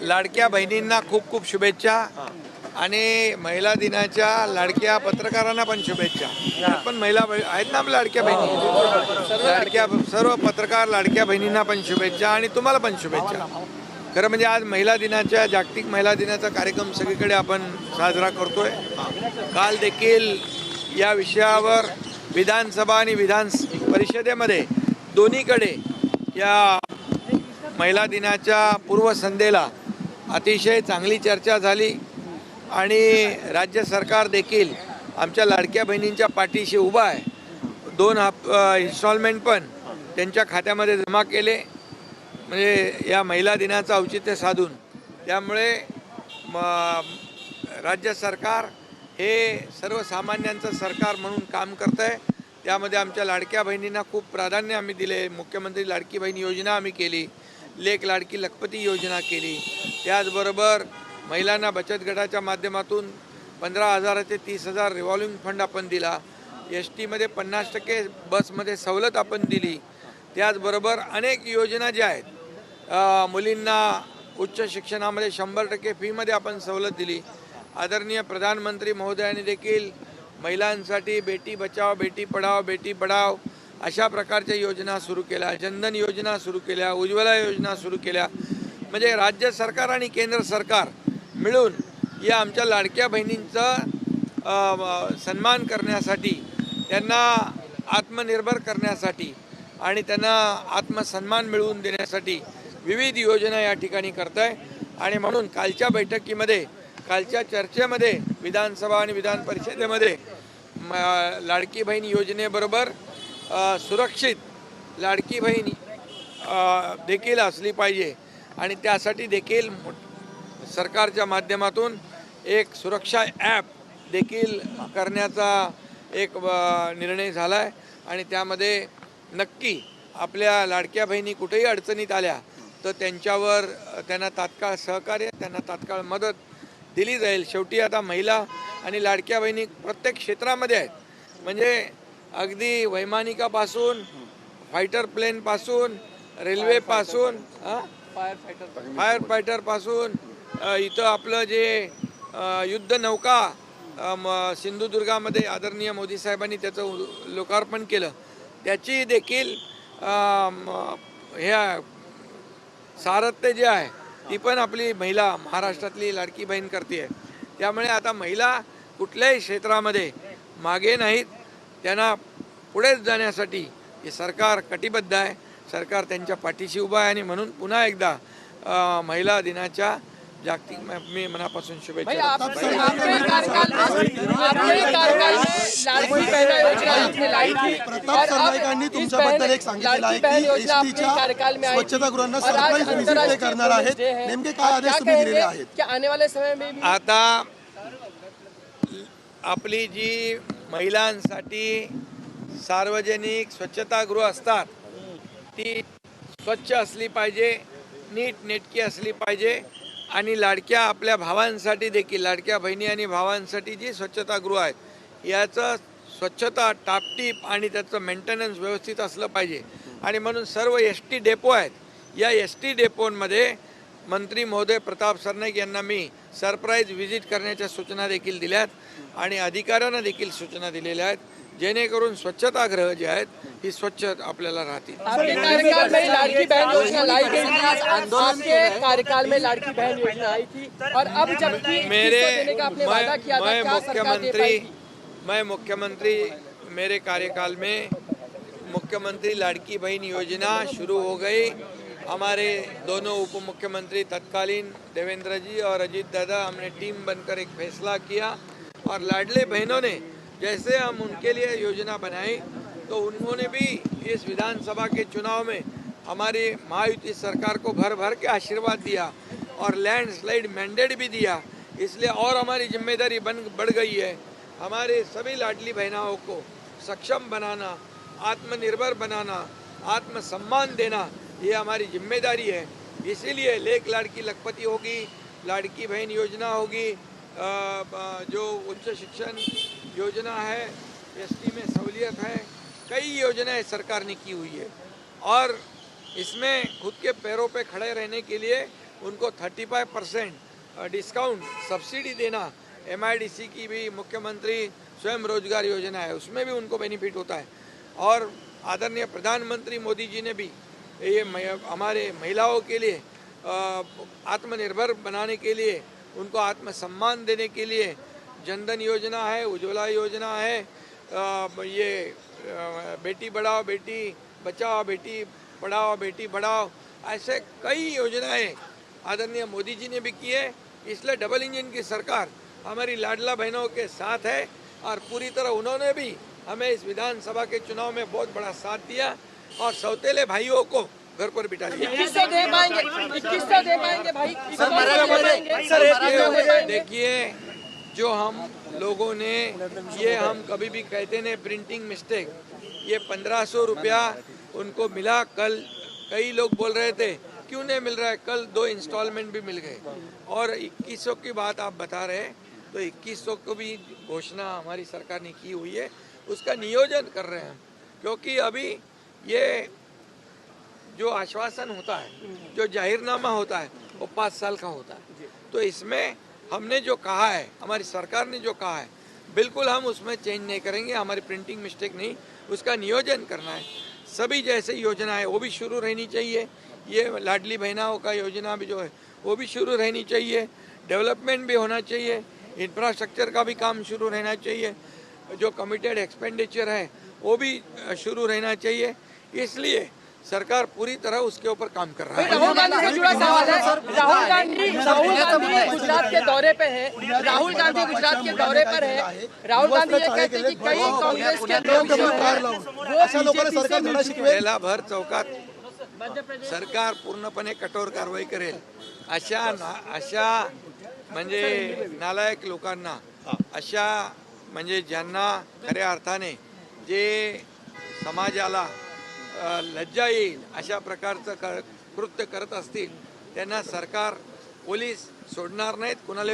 लाडक्या बहिणींना खूप खूप शुभेच्छा आणि महिला दिनाच्या लाडक्या पत्रकारांना पण शुभेच्छा. पण महिला आहेत ना आपल्या लाडक्या बहिणी? लाडक्या सर्व पत्रकार लाडक्या बहिणींना पण शुभेच्छा आणि तुम्हाला पण शुभेच्छा. खरं म्हणजे आज महिला दिनाच्या जागतिक महिला दिनाचा कार्यक्रम सगळीकडे आपण साजरा करतोय. काल देखील या विषयावर विधानसभा आणि विधान परिषदेमध्ये दोन्हीकडे या महिला दिनाच्या पूर्वसंध्येला अतिशय चांगली चर्चा झाली आणि राज्य सरकार देखील आमच्या लाडक्या बहिणींच्या पाठीशी उभा आहे. दोन हप इन्स्टॉलमेंट पण त्यांच्या खात्यामध्ये जमा केले. म्हणजे या महिला दिनाचं औचित्य साधून. त्यामुळे म राज्य सरकार हे सर्वसामान्यांचं सरकार म्हणून काम करतं आहे त्यामध्ये आमच्या लाडक्या बहिणींना खूप प्राधान्य आम्ही दिले. मुख्यमंत्री लाडकी बहीण योजना आम्ही केली. लेख लाडकी लखपती योजना केली. त्याचबरोबर महिलांना बचत गटाच्या माध्यमातून पंधरा हजाराचे तीस हजार रिव्हॉल्विंग फंड आपण दिला. एस टीमध्ये पन्नास टक्के बसमध्ये सवलत आपण दिली. त्याचबरोबर अनेक योजना ज्या आहेत मुलींना उच्च शिक्षणामध्ये शंभर टक्के फीमध्ये आपण सवलत दिली. आदरणीय प्रधानमंत्री महोदयांनी देखील महिलांसाठी बेटी बचाव बेटी पढाव बेटी पढाव अशा प्रकारच्या योजना सुरू केल्या जनधन योजना सुरू केल्या उज्ज्वला योजना सुरू केल्या. म्हणजे राज्य सरकार आणि केंद्र सरकार मिळून या आमच्या लाडक्या बहिणींचा सन्मान करण्यासाठी त्यांना आत्मनिर्भर करण्यासाठी आणि त्यांना आत्मसन्मान मिळवून देण्यासाठी विविध योजना या ठिकाणी करत आहे आणि म्हणून कालच्या बैठकीमध्ये कालच्या चर्चेमध्ये विधानसभा आणि विधान परिषदेमध्ये म, लाडकी बहीण योजनेबरोबर सुरक्षित लाडकी बहीण देखील असली पाहिजे. आणि त्यासाठी देखील सरकारच्या माध्यमातून एक सुरक्षा ॲप देखील करण्याचा एक निर्णय झाला आहे आणि त्यामध्ये नक्की आपल्या लाडक्या बहिणी कुठेही अडचणीत आल्या तर त्यांच्यावर त्यांना तात्काळ सहकार्य त्यांना तात्काळ मदत दिली जाईल. शेवटी आता महिला आणि लाडक्या बहिणी प्रत्येक क्षेत्रामध्ये आहेत. म्हणजे अगदी वैमानिकापासून फायटर प्लेनपासून रेल्वेपासून हां? फायर फायटरपासून अ, इथं आपलं जे युद्ध नौका सिंधुदुर्गामध्ये आदरणीय मोदी साहेबांनी त्याचं लोकार्पण केलं. त्याची देखील ह्या सारथ्य जे आहे ती पण आपली महिला महाराष्ट्रातली लाडकी बहीण करते त्यामुळे आता महिला कुठल्याही क्षेत्रामध्ये मागे नाहीत. त्यांना पुढेच जाण्यासाठी हे सरकार कटिबद्ध आहे सरकार त्यांच्या पाठीशी उभं आहे आणि म्हणून पुन्हा एकदा महिला दिनाच्या जागतिक म- मनापासून भाई शुभेच्छा प्रताप सरनाईकांनी तुमच्याबद्दल एक सांगितलेलं आहे की एसटीच्या। स्वच्छतागृहांना सरप्राईज ते करणार आहेत डे। नेमके आप काय आदेश क्या तुम्ही दिलेले आहेत कि आने वाले समय में भी आता आपली जी महिलांसाठी सार्वजनिक स्वच्छतागृह असतात. ती स्वच्छ असली पाहिजे नीट नेटकी असली पाहिजे आणि लाडक्या आपल्या भावांसाठी देखील लाडक्या बहिणी आणि भावांसाठी जी स्वच्छतागृह आहेत याचं स्वच्छता टापटीप आणि त्याचं मेंटेनन्स व्यवस्थित असलं पाहिजे. आणि म्हणून सर्व एस टी डेपो आहेत या एस टी डेपोंमध्ये मंत्री महोदय प्रताप सरनाईक यांना मी सरप्राईज व्हिजिट करण्याच्या सूचना देखील दिल्यात आणि अधिकाऱ्यांना देखील सूचना दिलेल्या आहेत. जेणेकरून स्वच्छतागृह जे आहेत ही स्वच्छ आपल्याला राहतील. आपके कार्यकाल में लाड़की बहन योजना लाई गई थी। आपके कार्यकाल में लाड़की बहन योजना आई थी। और अब जबकि मेरे देने का आपने वादा किया था मैं क्या सरकार दे मुख्यमंत्री मैं मुख्यमंत्री मेरे कार्यकाल में मुख्यमंत्री लाड़की बहन योजना शुरू हो गई। हमारे दोनों उप मुख्यमंत्री तत्कालीन देवेंद्र जी और अजीत दादा हमने टीम बनकर एक फैसला किया और लाडले बहनों ने जैसे हम उनके लिए योजना बनाई तो उन्होंने भी इस विधानसभा के चुनाव में हमारी महायुति सरकार को भर भर के आशीर्वाद दिया और लैंडस्लाइड मैंडेट भी दिया। इसलिए और हमारी ज़िम्मेदारी बन, बढ़ गई है। हमारे सभी लाडली बहनाओं को सक्षम बनाना, आत्मनिर्भर बनाना, आत्मसम्मान देना ये हमारी ज़िम्मेदारी है। इसीलिए लेख लाड़की लखपति होगी, लाड़की बहन योजना होगी जो उच्च शिक्षण योजना है एसटी में सहूलियत है, कई योजनाएँ सरकार ने की हुई है। और इसमें खुद के पैरों पे खड़े रहने के लिए उनको 35 परसेंट डिस्काउंट, सब्सिडी देना एमआईडीसी की भी मुख्यमंत्री स्वयं रोज़गार योजना है, उसमें भी उनको बेनिफिट होता है। और आदरणीय प्रधानमंत्री मोदी जी ने भी ये हमारे महिलाओं के लिए आत्मनिर्भर बनाने के लिए, उनको आत्मसम्मान देने के लिए जनधन योजना है, उज्ज्वला योजना है ये बेटी बढ़ाओ, बेटी बचाओ, बेटी पढ़ाओ, बेटी बढ़ाओ ऐसे कई योजनाएँ आदरणीय मोदी जी ने भी की है। इसलिए डबल इंजन की सरकार हमारी लाडला बहनों के साथ है और पूरी तरह उन्होंने भी हमें इस विधानसभा के चुनाव में बहुत बड़ा साथ दिया। और सौतेले भाइयों को घर पर बिठा दिया इक्कीस सौ दे पाएँगे इक्कीस सौ दे पाएँगे? भाई देखिए जो हम लोगों ने ये हम कभी भी कहते नहीं प्रिंटिंग मिस्टेक ये पंद्रह सौ रुपया उनको मिला कल कई लोग बोल रहे थे क्यों नहीं मिल रहा है? कल दो इंस्टॉलमेंट भी मिल गए। और 2100 की बात आप बता रहे हैं तो 2100 को भी घोषणा हमारी सरकार ने की हुई है। उसका नियोजन कर रहे हैं हम क्योंकि अभी ये जो आश्वासन होता है जो जाहिरनामा होता है वो पाँच साल का होता है। तो इसमें हमने जो कहा है हमारी सरकार ने जो कहा है बिल्कुल हम उसमें चेंज नहीं करेंगे हमारी प्रिंटिंग मिस्टेक नहीं उसका नियोजन करना है। सभी जैसे योजना है वो भी शुरू रहनी चाहिए। ये लाडली बहनाओं का योजना भी जो है वो भी शुरू रहनी चाहिए। डेवलपमेंट भी होना चाहिए। इंफ्रास्ट्रक्चर का भी काम शुरू रहना चाहिए। जो कमिटेड एक्सपेंडिचर है वो भी शुरू रहना चाहिए। इसलिए सरकार पूरी तरह उसके ऊपर काम कर रहा है। राहुल गांधी से जुड़ा सवाल है। राहुल गांधी राहुल गांधी गुजरात के दौरे पे है। राहुल गांधी गुजरात के दौरे पर है। राहुल गांधी ये कहते हैं कि कई कांग्रेस के लोग वेळेला भर चौकात सरकार पूर्णपणे कठोर कारवाई करेल. अशा अशा म्हणजे नालायक लोकांना अशा म्हणजे ज्यांना खऱ्या अर्थाने जे समाजाला लज्जा येईल अशा प्रकारचं कृत्य करत असतील त्यांना सरकार पोलीस सोडणार नाहीत कुणाला